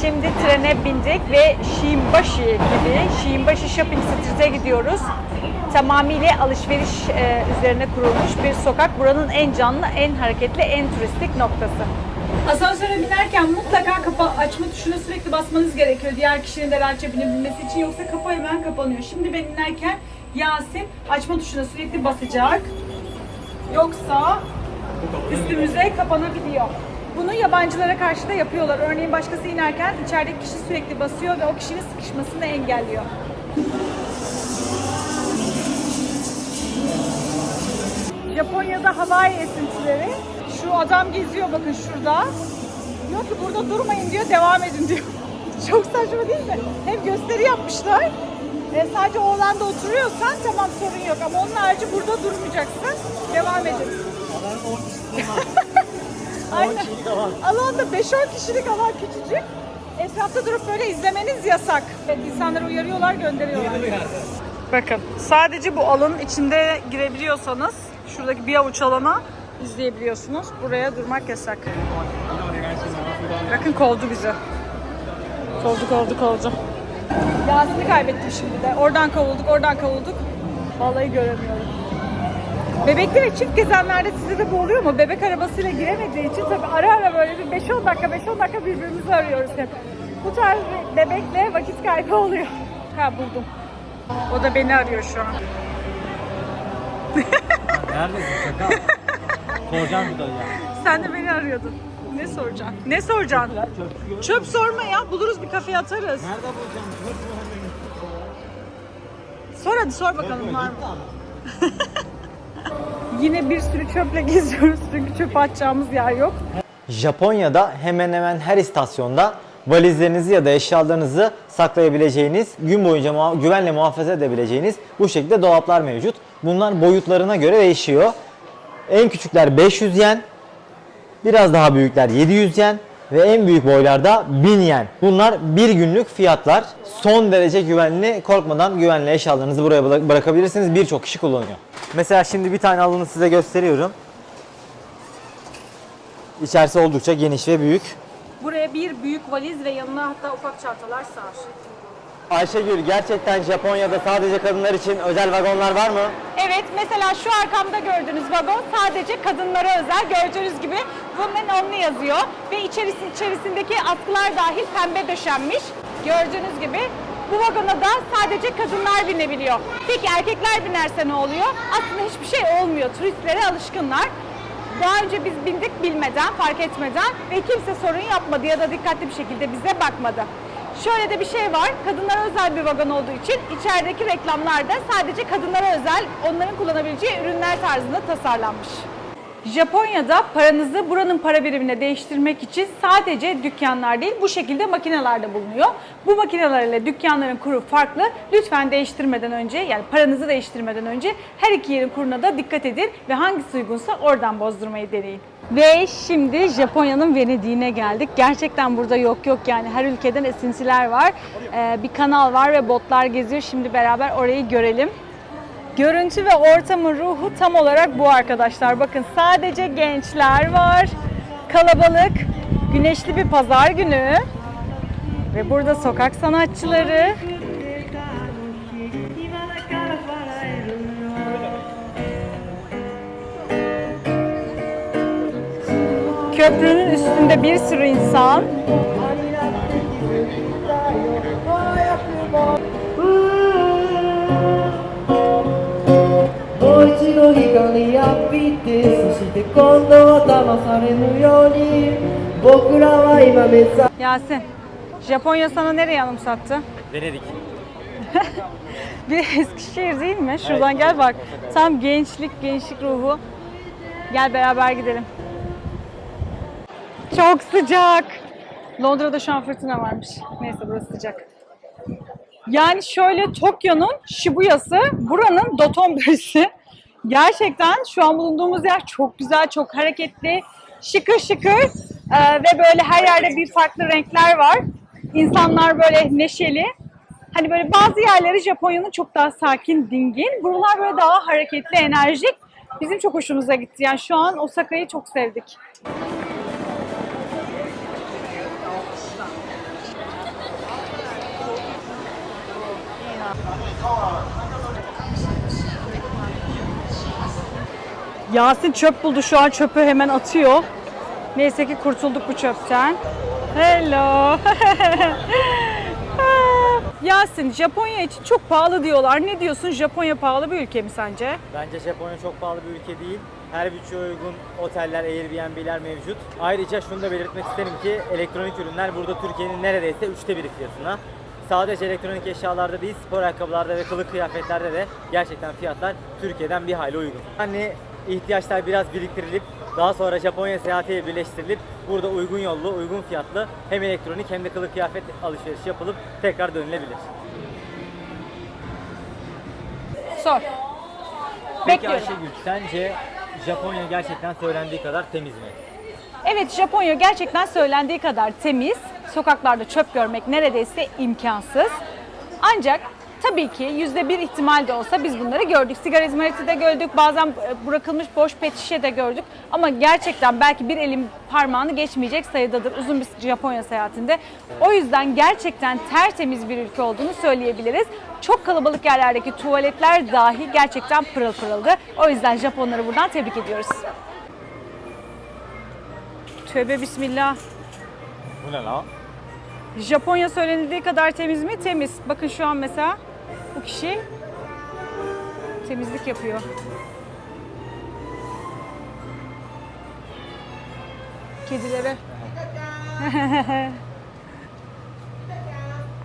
şimdi trene bindik ve Shimbashi gibi Shimbashi Shopping Street'e gidiyoruz. Tamamıyla alışveriş e, üzerine kurulmuş bir sokak. Buranın en canlı, en hareketli, en turistik noktası. Asansöre binerken mutlaka kapı açma tuşuna sürekli basmanız gerekiyor. Diğer kişinin de rahatça binebilmesi için yoksa kapı hemen kapanıyor. Şimdi ben inerken Yasin açma tuşuna sürekli basacak. Yoksa üstümüze kapanabiliyor. Bunu yabancılara karşı da yapıyorlar. Örneğin başkası inerken içerideki kişi sürekli basıyor ve o kişinin sıkışmasını engelliyor. Japonya'da Hawaii esintileri. Şu adam geziyor bakın şurada. Diyor ki burada durmayın diyor, devam edin diyor. Çok saçma değil mi? Hem gösteri yapmışlar. E, sadece o alanda oturuyorsan tamam sorun yok ama onun harici burada durmayacaksın. Devam edin. Aynen. Alanda 5-10 kişilik alan küçücük. Etrafta durup böyle izlemeniz yasak. Evet, insanları uyarıyorlar, gönderiyorlar. Bakın sadece bu alanın içinde girebiliyorsanız şuradaki bir avuç alana izleyebiliyorsunuz. Buraya durmak yasak. Bakın kovdu bizi. Kovdu kovdu kovdu. Yasin'i kaybettim şimdi de. Oradan kovulduk, oradan kovulduk. Vallahi göremiyorum. Bebekli ve çift gezenlerde size de bu oluyor mu? Bebek arabasıyla giremediği için tabii ara ara böyle bir 5-10 dakika 5-10 dakika birbirimizi arıyoruz hep. Bu tarz bir bebekle vakit kaybı oluyor. Ha buldum. O da beni arıyor şu an. Neredesin şaka? Soracağım bir daha ya. Sen de beni arıyordun. Ne soracaksın? Ne soracaksın? Çöp sorma ya. Buluruz bir kafeye atarız. Nerede bulacağım? Çöp. Sor hadi sor bakalım var mı? Yine bir sürü çöple geziyoruz çünkü çöp atacağımız yer yok. Japonya'da hemen hemen her istasyonda valizlerinizi ya da eşyalarınızı saklayabileceğiniz, gün boyunca muha- güvenle muhafaza edebileceğiniz bu şekilde dolaplar mevcut. Bunlar boyutlarına göre değişiyor. En küçükler 500 yen, biraz daha büyükler 700 yen ve en büyük boylarda 1000 yen. Bunlar bir günlük fiyatlar. Son derece güvenli, korkmadan güvenli eşyalarınızı buraya bıra- bırakabilirsiniz. Birçok kişi kullanıyor. Mesela şimdi bir tane alanı size gösteriyorum. İçerisi oldukça geniş ve büyük. Buraya bir büyük valiz ve yanına hatta ufak çantalar sığar. Ayşegül gerçekten Japonya'da sadece kadınlar için özel vagonlar var mı? Evet mesela şu arkamda gördüğünüz vagon sadece kadınlara özel. Gördüğünüz gibi Women Only yazıyor ve içerisi, içerisindeki askılar dahil pembe döşenmiş. Gördüğünüz gibi bu vagona da sadece kadınlar binebiliyor. Peki erkekler binerse ne oluyor? Aslında hiçbir şey olmuyor. Turistlere alışkınlar. Daha önce biz bindik bilmeden, fark etmeden ve kimse sorun yapmadı ya da dikkatli bir şekilde bize bakmadı. Şöyle de bir şey var, kadınlara özel bir vagon olduğu için içerideki reklamlar da sadece kadınlara özel, onların kullanabileceği ürünler tarzında tasarlanmış. Japonya'da paranızı buranın para birimine değiştirmek için sadece dükkanlar değil bu şekilde makineler de bulunuyor. Bu makinelerle dükkanların kuru farklı. Lütfen değiştirmeden önce yani paranızı değiştirmeden önce her iki yerin kuruna da dikkat edin ve hangisi uygunsa oradan bozdurmayı deneyin. Ve şimdi Japonya'nın Venedik'ine geldik. Gerçekten burada yok yok yani her ülkeden esintiler var. Ee, bir kanal var ve botlar geziyor. Şimdi beraber orayı görelim. Görüntü ve ortamın ruhu tam olarak bu arkadaşlar. Bakın sadece gençler var. Kalabalık. Güneşli bir pazar günü. Ve burada sokak sanatçıları. Köprünün üstünde bir sürü insan. Yasin, Japonya sana nereye anımsattı? Venedik. bir Eskişehir değil mi? Şuradan gel bak. Tam gençlik, gençlik ruhu. Gel beraber gidelim. Çok sıcak. Londra'da şu an fırtına varmış. Neyse burası sıcak. Yani şöyle Tokyo'nun Shibuya'sı, buranın Dotonbori'si. Gerçekten şu an bulunduğumuz yer çok güzel, çok hareketli, şıkır şıkır Ee, ve böyle her yerde bir farklı renkler var. İnsanlar böyle neşeli. Hani böyle bazı yerleri Japonya'nın çok daha sakin, dingin. Buralar böyle daha hareketli, enerjik. Bizim çok hoşumuza gitti. Yani şu an Osaka'yı çok sevdik. Yasin çöp buldu şu an çöpü hemen atıyor. Neyse ki kurtulduk bu çöpten. Hello. Yasin, Japonya için çok pahalı diyorlar. Ne diyorsun? Japonya pahalı bir ülke mi sence? Bence Japonya çok pahalı bir ülke değil. Her bütçeye uygun oteller, Airbnb'ler mevcut. Ayrıca şunu da belirtmek isterim ki elektronik ürünler burada Türkiye'nin neredeyse üçte biri fiyatına. Sadece elektronik eşyalarda değil, spor ayakkabılarda ve kılık kıyafetlerde de gerçekten fiyatlar Türkiye'den bir hayli uygun. Hani ihtiyaçlar biraz biriktirilip daha sonra Japonya seyahatiyle birleştirilip burada uygun yollu, uygun fiyatlı hem elektronik hem de kılık kıyafet alışverişi yapılıp tekrar dönülebilir. Sor. Peki Bekliyorum. Ayşegül, sence Japonya gerçekten söylendiği kadar temiz mi? Evet Japonya gerçekten söylendiği kadar temiz. Sokaklarda çöp görmek neredeyse imkansız. Ancak tabii ki yüzde bir ihtimal de olsa biz bunları gördük. Sigara izmariti de gördük, bazen e, bırakılmış boş pet şişe de gördük. Ama gerçekten belki bir elin parmağını geçmeyecek sayıdadır uzun bir Japonya seyahatinde. O yüzden gerçekten tertemiz bir ülke olduğunu söyleyebiliriz. Çok kalabalık yerlerdeki tuvaletler dahi gerçekten pırıl pırıldı. O yüzden Japonları buradan tebrik ediyoruz. Tövbe bismillah. Bu ne la? Japonya söylenildiği kadar temiz mi? Temiz. Bakın şu an mesela bu kişi temizlik yapıyor. Kedilere.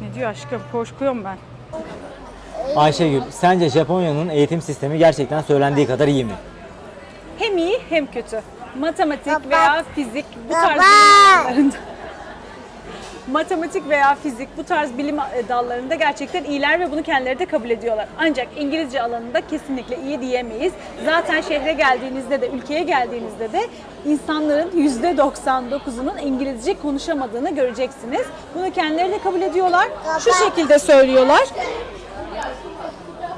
ne diyor aşkım? Korkuyorum ben. Ayşegül, sence Japonya'nın eğitim sistemi gerçekten söylendiği kadar iyi mi? Hem iyi hem kötü. Matematik veya fizik bu tarz alanlarında matematik veya fizik bu tarz bilim dallarında gerçekten iyiler ve bunu kendileri de kabul ediyorlar. Ancak İngilizce alanında kesinlikle iyi diyemeyiz. Zaten şehre geldiğinizde de ülkeye geldiğinizde de insanların %99'unun İngilizce konuşamadığını göreceksiniz. Bunu kendileri de kabul ediyorlar. Şu şekilde söylüyorlar.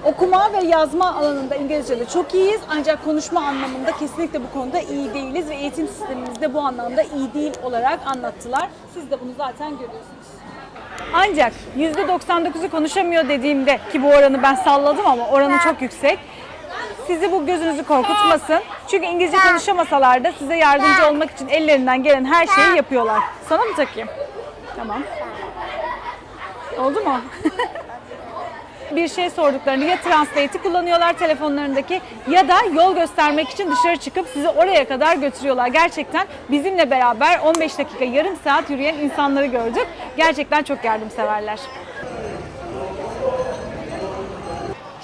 Okuma ve yazma alanında İngilizce'de çok iyiyiz ancak konuşma anlamında kesinlikle bu konuda iyi değiliz ve eğitim sistemimiz de bu anlamda iyi değil olarak anlattılar. Siz de bunu zaten görüyorsunuz. Ancak %99'u konuşamıyor dediğimde ki bu oranı ben salladım ama oranı çok yüksek. Sizi bu gözünüzü korkutmasın. Çünkü İngilizce konuşamasalar da size yardımcı olmak için ellerinden gelen her şeyi yapıyorlar. Sana mı takayım? Tamam. Oldu mu? bir şey sorduklarında ya Translate'i kullanıyorlar telefonlarındaki ya da yol göstermek için dışarı çıkıp sizi oraya kadar götürüyorlar. Gerçekten bizimle beraber 15 dakika yarım saat yürüyen insanları gördük. Gerçekten çok yardımseverler.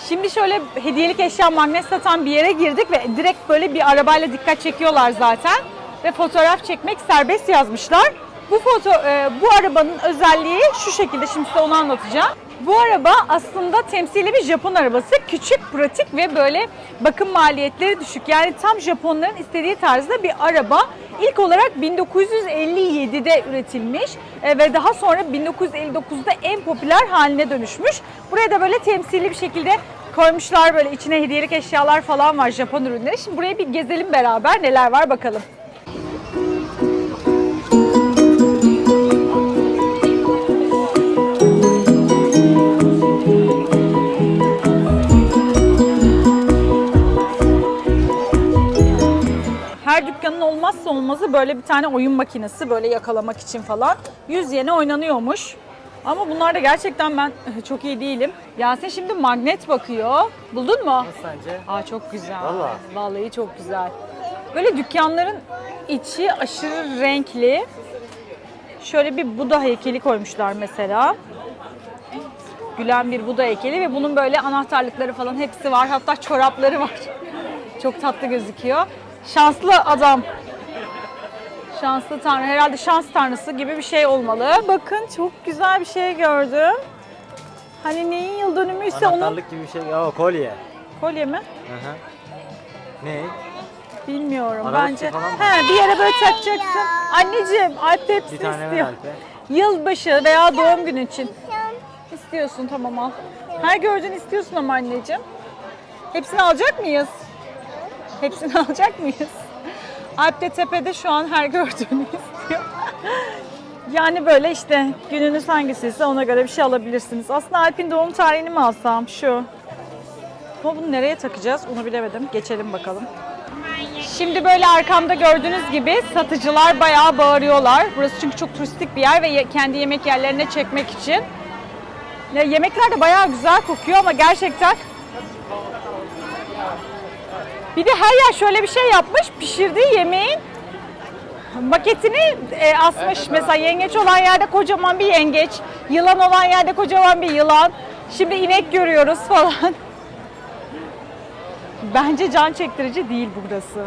Şimdi şöyle hediyelik eşya magnet satan bir yere girdik ve direkt böyle bir arabayla dikkat çekiyorlar zaten ve fotoğraf çekmek serbest yazmışlar. Bu foto e, bu arabanın özelliği şu şekilde şimdi size onu anlatacağım. Bu araba aslında temsili bir Japon arabası. Küçük, pratik ve böyle bakım maliyetleri düşük. Yani tam Japonların istediği tarzda bir araba. İlk olarak 1957'de üretilmiş e, ve daha sonra 1959'da en popüler haline dönüşmüş. Buraya da böyle temsili bir şekilde koymuşlar böyle içine hediyelik eşyalar falan var Japon ürünleri. Şimdi buraya bir gezelim beraber neler var bakalım. Böyle bir tane oyun makinesi böyle yakalamak için falan. 100 yene oynanıyormuş. Ama bunlar da gerçekten ben çok iyi değilim. Yasin şimdi magnet bakıyor. Buldun mu? Nasıl sence? Aa çok güzel. Vallahi. Vallahi çok güzel. Böyle dükkanların içi aşırı renkli. Şöyle bir Buda heykeli koymuşlar mesela. Gülen bir Buda heykeli ve bunun böyle anahtarlıkları falan hepsi var. Hatta çorapları var. Çok tatlı gözüküyor. Şanslı adam. Şanslı tanrı. Herhalde şans tanrısı gibi bir şey olmalı. Bakın çok güzel bir şey gördüm. Hani neyin yıl dönümüyse onun... Anahtarlık gibi bir şey. Ya kolye. Kolye mi? Hı hı. Ne? Bilmiyorum Aralık bence. falan mı? He, bir yere böyle takacaksın. Anneciğim Alp hepsini Bir tane ver istiyor. Alp'e. Yılbaşı veya doğum günü için. İstiyorsun tamam al. Her gördüğünü istiyorsun ama anneciğim. Hepsini alacak mıyız? Hepsini alacak mıyız? Alp de tepede şu an her gördüğünü istiyor. Yani böyle işte gününüz hangisiyse ona göre bir şey alabilirsiniz. Aslında Alp'in doğum tarihini mi alsam? Şu. Ama bunu nereye takacağız onu bilemedim. Geçelim bakalım. Şimdi böyle arkamda gördüğünüz gibi satıcılar bayağı bağırıyorlar. Burası çünkü çok turistik bir yer ve kendi yemek yerlerine çekmek için. Ya yemekler de bayağı güzel kokuyor ama gerçekten bir de her yer şöyle bir şey yapmış. Pişirdiği yemeğin maketini e, asmış. Mesela yengeç olan yerde kocaman bir yengeç, yılan olan yerde kocaman bir yılan. Şimdi inek görüyoruz falan. Bence can çektirici değil burası.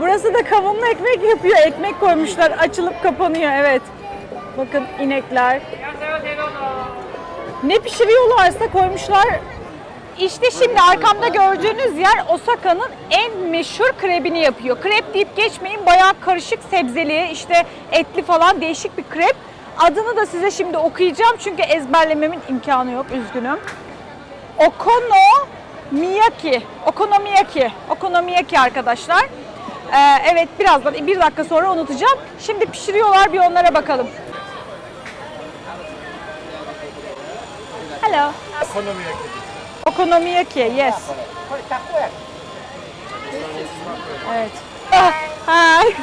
Burası da kavunlu ekmek yapıyor. Ekmek koymuşlar. Açılıp kapanıyor. Evet. Bakın inekler. Ne pişiriyorlarsa koymuşlar. İşte şimdi arkamda gördüğünüz yer Osaka'nın en meşhur krebini yapıyor. Krep deyip geçmeyin. Bayağı karışık sebzeli, işte etli falan değişik bir krep. Adını da size şimdi okuyacağım çünkü ezberlememin imkanı yok. Üzgünüm. Okonomiyaki. Okonomiyaki. Okonomiyaki arkadaşlar. Ee, evet birazdan bir dakika sonra unutacağım. Şimdi pişiriyorlar bir onlara bakalım. Hello. Okonomiyaki. Yes. Evet. Ah, Hi.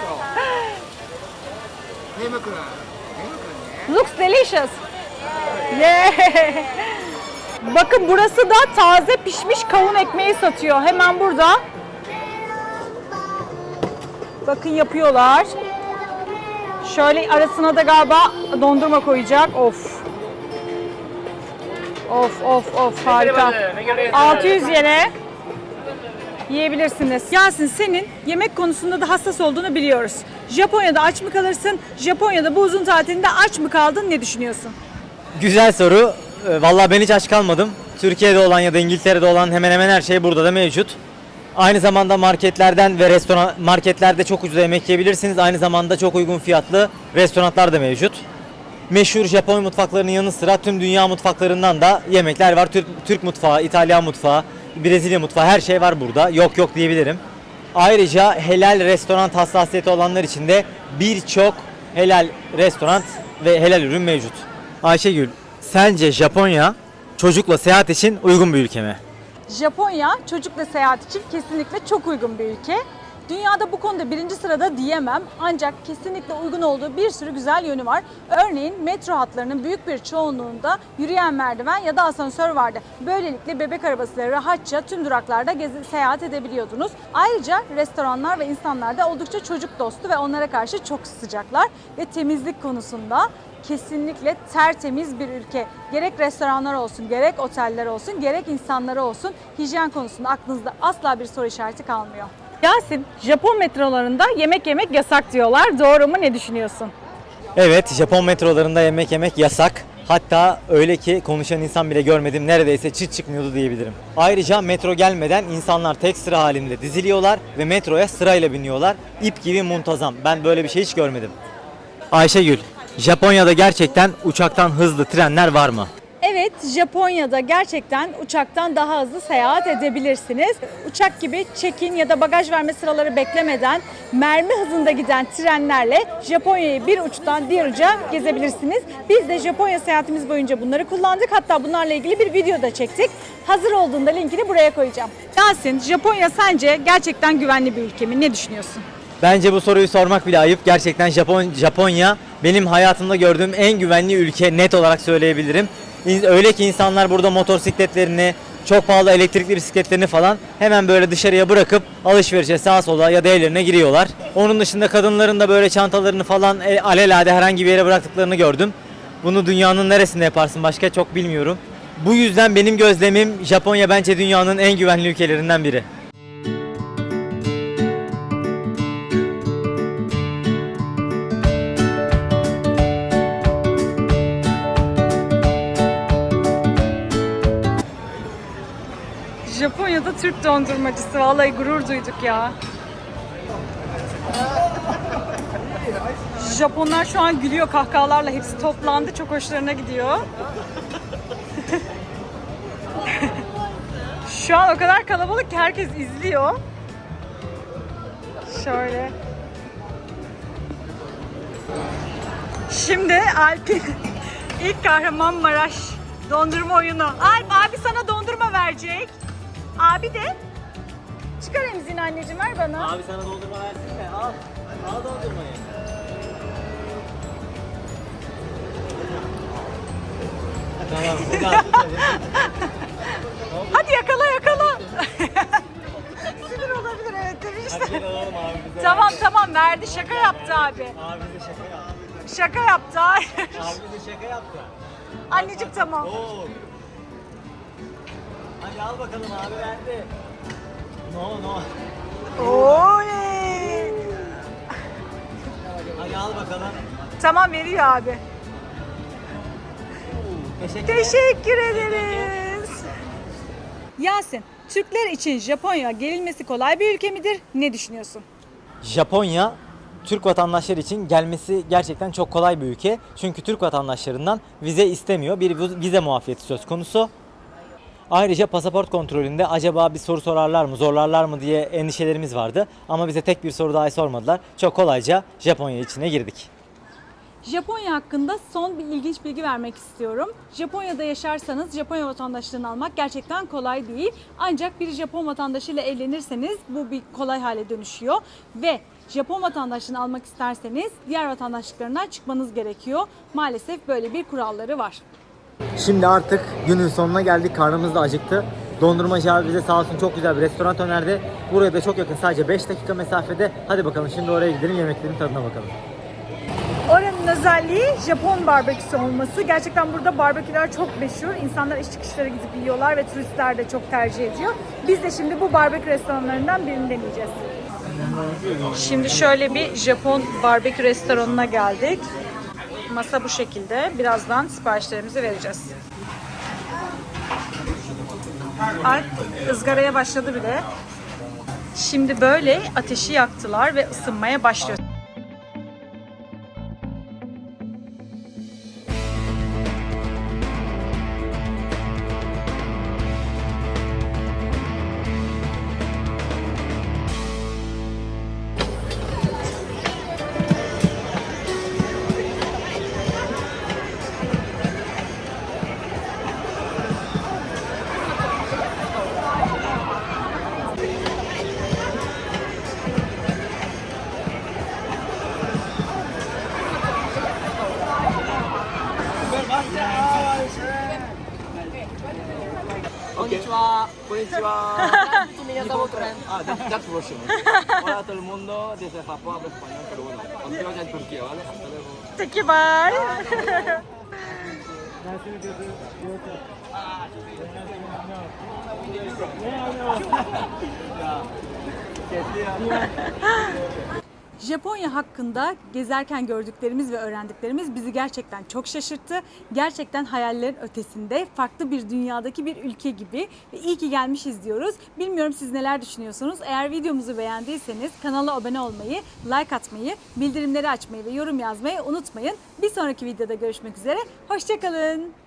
Looks delicious. Yeah. Bakın burası da taze pişmiş kavun ekmeği satıyor. Hemen burada. Bakın yapıyorlar. Şöyle arasına da galiba dondurma koyacak. Of. Of of of harika. 600 yene yiyebilirsiniz. Yasin senin yemek konusunda da hassas olduğunu biliyoruz. Japonya'da aç mı kalırsın? Japonya'da bu uzun tatilinde aç mı kaldın? Ne düşünüyorsun? Güzel soru. Ee, Vallahi ben hiç aç kalmadım. Türkiye'de olan ya da İngiltere'de olan hemen hemen her şey burada da mevcut. Aynı zamanda marketlerden ve restoran marketlerde çok ucuz yemek yiyebilirsiniz. Aynı zamanda çok uygun fiyatlı restoranlar da mevcut. Meşhur Japon mutfaklarının yanı sıra tüm dünya mutfaklarından da yemekler var. Türk, Türk mutfağı, İtalyan mutfağı, Brezilya mutfağı her şey var burada. Yok yok diyebilirim. Ayrıca helal restoran hassasiyeti olanlar için de birçok helal restoran ve helal ürün mevcut. Ayşegül, sence Japonya çocukla seyahat için uygun bir ülke mi? Japonya çocukla seyahat için kesinlikle çok uygun bir ülke. Dünyada bu konuda birinci sırada diyemem ancak kesinlikle uygun olduğu bir sürü güzel yönü var. Örneğin metro hatlarının büyük bir çoğunluğunda yürüyen merdiven ya da asansör vardı. Böylelikle bebek arabasıyla rahatça tüm duraklarda gezi, seyahat edebiliyordunuz. Ayrıca restoranlar ve insanlar da oldukça çocuk dostu ve onlara karşı çok sıcaklar ve temizlik konusunda kesinlikle tertemiz bir ülke. Gerek restoranlar olsun, gerek oteller olsun, gerek insanları olsun hijyen konusunda aklınızda asla bir soru işareti kalmıyor. Yasin, Japon metrolarında yemek yemek yasak diyorlar. Doğru mu? Ne düşünüyorsun? Evet, Japon metrolarında yemek yemek yasak. Hatta öyle ki konuşan insan bile görmedim. Neredeyse çıt çıkmıyordu diyebilirim. Ayrıca metro gelmeden insanlar tek sıra halinde diziliyorlar ve metroya sırayla biniyorlar. İp gibi muntazam. Ben böyle bir şey hiç görmedim. Ayşegül, Japonya'da gerçekten uçaktan hızlı trenler var mı? Evet, Japonya'da gerçekten uçaktan daha hızlı seyahat edebilirsiniz. Uçak gibi check-in ya da bagaj verme sıraları beklemeden mermi hızında giden trenlerle Japonya'yı bir uçtan diğer uca gezebilirsiniz. Biz de Japonya seyahatimiz boyunca bunları kullandık. Hatta bunlarla ilgili bir video da çektik. Hazır olduğunda linkini buraya koyacağım. Yasin, Japonya sence gerçekten güvenli bir ülke mi? Ne düşünüyorsun? Bence bu soruyu sormak bile ayıp. Gerçekten Japon Japonya benim hayatımda gördüğüm en güvenli ülke net olarak söyleyebilirim. Öyle ki insanlar burada motosikletlerini, çok pahalı elektrikli bisikletlerini falan hemen böyle dışarıya bırakıp alışverişe sağa sola ya da evlerine giriyorlar. Onun dışında kadınların da böyle çantalarını falan e, alelade herhangi bir yere bıraktıklarını gördüm. Bunu dünyanın neresinde yaparsın başka çok bilmiyorum. Bu yüzden benim gözlemim Japonya bence dünyanın en güvenli ülkelerinden biri. Japonya'da Türk dondurmacısı. Vallahi gurur duyduk ya. Japonlar şu an gülüyor kahkahalarla. Hepsi toplandı. Çok hoşlarına gidiyor. şu an o kadar kalabalık ki herkes izliyor. Şöyle. Şimdi Alp'in ilk Kahramanmaraş dondurma oyunu. Alp abi sana dondurma verecek. Abi de. Çıkar emzini anneciğim ver bana. Abi sana dondurma versin de al. Al dondurmayı. tamam bu kadar. Hadi yakala yakala. Sinir olabilir evet demiştim. Hadi gel alalım abi bize. Tamam tamam verdi şaka yaptı abi. Abi bize şaka yaptı. Şaka yaptı hayır. Abi bize şaka yaptı. Anneciğim tamam. Oo. Hadi al bakalım abi verdi. No no. Oy. Hadi al bakalım. Tamam veriyor abi. Teşekkür Teşekkür ederiz. Yasin, Türkler için Japonya gelinmesi kolay bir ülke midir? Ne düşünüyorsun? Japonya Türk vatandaşları için gelmesi gerçekten çok kolay bir ülke. Çünkü Türk vatandaşlarından vize istemiyor. Bir vize muafiyeti söz konusu. Ayrıca pasaport kontrolünde acaba bir soru sorarlar mı, zorlarlar mı diye endişelerimiz vardı. Ama bize tek bir soru dahi sormadılar. Çok kolayca Japonya içine girdik. Japonya hakkında son bir ilginç bilgi vermek istiyorum. Japonya'da yaşarsanız Japonya vatandaşlığını almak gerçekten kolay değil. Ancak bir Japon vatandaşıyla evlenirseniz bu bir kolay hale dönüşüyor ve Japon vatandaşlığını almak isterseniz diğer vatandaşlıklarından çıkmanız gerekiyor. Maalesef böyle bir kuralları var. Şimdi artık günün sonuna geldik. Karnımız da acıktı. Dondurmacı abi bize sağ olsun çok güzel bir restoran önerdi. Buraya da çok yakın sadece 5 dakika mesafede. Hadi bakalım şimdi oraya gidelim yemeklerin tadına bakalım. Oranın özelliği Japon barbeküsü olması. Gerçekten burada barbeküler çok meşhur. İnsanlar iş çıkışları gidip yiyorlar ve turistler de çok tercih ediyor. Biz de şimdi bu barbekü restoranlarından birini deneyeceğiz. Şimdi şöyle bir Japon barbekü restoranına geldik. Masa bu şekilde. Birazdan siparişlerimizi vereceğiz. Alp ızgaraya başladı bile. Şimdi böyle ateşi yaktılar ve ısınmaya başlıyor. Ya en Turquía, Japonya hakkında gezerken gördüklerimiz ve öğrendiklerimiz bizi gerçekten çok şaşırttı. Gerçekten hayallerin ötesinde farklı bir dünyadaki bir ülke gibi ve iyi ki gelmişiz diyoruz. Bilmiyorum siz neler düşünüyorsunuz. Eğer videomuzu beğendiyseniz kanala abone olmayı, like atmayı, bildirimleri açmayı ve yorum yazmayı unutmayın. Bir sonraki videoda görüşmek üzere. Hoşçakalın.